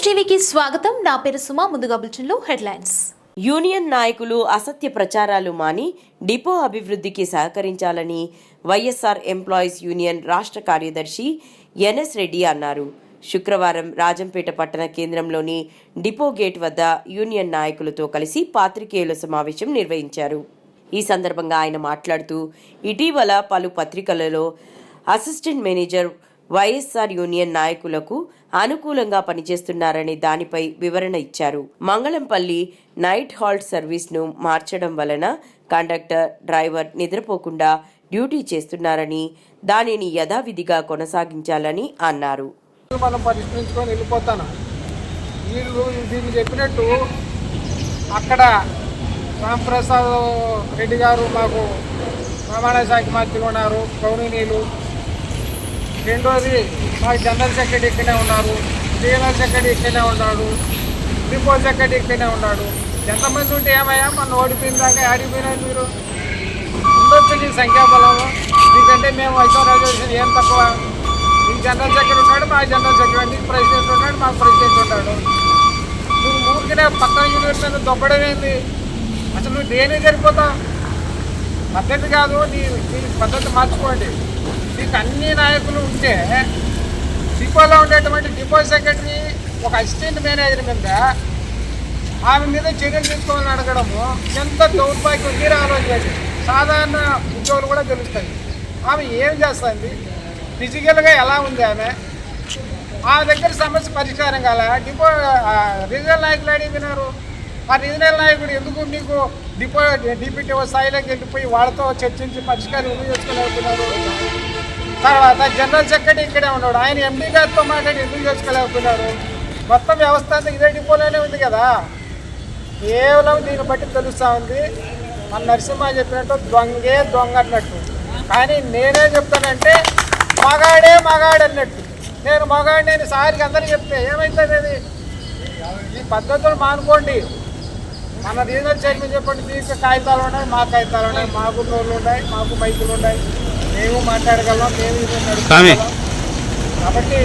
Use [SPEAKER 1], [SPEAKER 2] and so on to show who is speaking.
[SPEAKER 1] News టీవీకి స్వాగతం. నా పేరు సుమా. ముందుగా బులెటిన్లో హెడ్లైన్స్.
[SPEAKER 2] యూనియన్ నాయకులు అసత్య ప్రచారాలు మాని డిపో అభివృద్ధికి సహకరించాలని వైఎస్ఆర్ ఎంప్లాయీస్ యూనియన్ రాష్ట్ర కార్యదర్శి ఎన్ఎస్ రెడ్డి అన్నారు. శుక్రవారం రాజంపేట పట్టణ కేంద్రంలోని డిపో గేట్ వద్ద యూనియన్ నాయకులతో కలిసి పాత్రికేయుల సమావేశం నిర్వహించారు. ఈ సందర్భంగా ఆయన మాట్లాడుతూ ఇటీవల పలు పత్రికలలో అసిస్టెంట్ మేనేజర్ వైఎస్ఆర్ యూనియన్ నాయకులకు అనుకూలంగా పనిచేస్తున్నారనే దానిపై వివరణ ఇచ్చారు. మంగళంపల్లి నైట్ హాల్ట్ సర్వీస్ను మార్చడం వలన కండక్టర్ డ్రైవర్ నిద్రపోకుండా డ్యూటీ చేస్తున్నారని దానిని యథావిధిగా కొనసాగించాలని అన్నారు.
[SPEAKER 3] మనం పరిష్కరించుకొని వెళ్ళిపోతాను. వీళ్ళు దీన్ని చెప్పినట్టు అక్కడ రాంప్రసాద్ రెడ్డి గారు మాకు రవాణా శాఖ మంత్రి ఉన్నారు. గౌరవనీయులు రెండోది మా జనరల్ సెక్రటరీ ఇక్కడనే ఉన్నారు రీజనల్ సెక్రటరీ ఇక్కడనే ఉన్నాడు డిపో సెక్రటరీ ఇక్కడనే ఉన్నాడు. ఎంతమంది ఉంటే ఏమయ్యా మన ఓడిపోయిన దాకా ఆడిపోయినారు మీరు? ఉండొచ్చు నీ సంఖ్యాబలము నీకంటే మేము వైశ్వ రిజర్వేషన్ ఏం తక్కువ? నీకు జనరల్ సెక్రటరీ ఉన్నాడు మా జనరల్ సెక్రటరీ నీకు ప్రెసిడెంట్ ఉన్నాడు మాకు ప్రెసిడెంట్ ఉన్నాడు. నువ్వు ఊరికినే పక్కన యూనిట్ మీద దొబ్బడం ఏంది? అసలు నువ్వు నేనే సరిపోతా పద్ధతి కాదు నీ నీ పద్ధతి మార్చుకోండి. మీకు అన్ని నాయకులు ఉంటే డిపోలో ఉండేటువంటి డిపో సెక్రటరీ ఒక అసిస్టెంట్ మేనేజర్ మీద ఆమె మీద చర్యలు తీసుకోవాలని అడగడము ఎంత దౌర్భాగ్యం మీరు ఆలోచించండి. సాధారణ ఉద్యోగులు కూడా తెలుస్తాయి. ఆమె ఏం చేస్తుంది? ఫిజికల్గా ఎలా ఉంది ఆమె? ఆమె దగ్గర సమస్య పరిష్కారం కాల? డిపో రీజనల్ నాయకులు అడిగినారు ఆ రీజనల్ నాయకుడు ఎందుకు నీకు డిపో డిప్యూటీ స్థాయిలోకి వెళ్ళిపోయి వాళ్ళతో చర్చించి పరిష్కారం ఎందుకు చేసుకోలేకపోయినారు తర్వాత జనరల్ సెక్రటరీ ఇక్కడే ఉన్నాడు. ఆయన ఎండీ గారితో మాట్లాడి ఎందుకు చేసుకోలేకపోయినారు మొత్తం వ్యవస్థ అంతా ఇదే డిపోలోనే ఉంది కదా. కేవలం దీన్ని బట్టి తెలుస్తూ ఉంది. మన నరసింహ చెప్పినట్టు దొంగే దొంగ అన్నట్టు. కానీ నేనే చెప్తానంటే మగాడే మగాడు అన్నట్టు. నేను మగాడు నేను సారికి అందరికీ చెప్తే ఏమవుతుంది అది? ఈ పద్ధతులు మానుకోండి. మన రీజనల్ చైర్మన్ చెప్పండి మీకు కాగితాలు ఉన్నాయి మా కాగితాలు ఉన్నాయి మాకు నోళ్ళు ఉన్నాయి మాకు మైకులు ఉన్నాయి. మేము మాట్లాడగలం మేము. కాబట్టి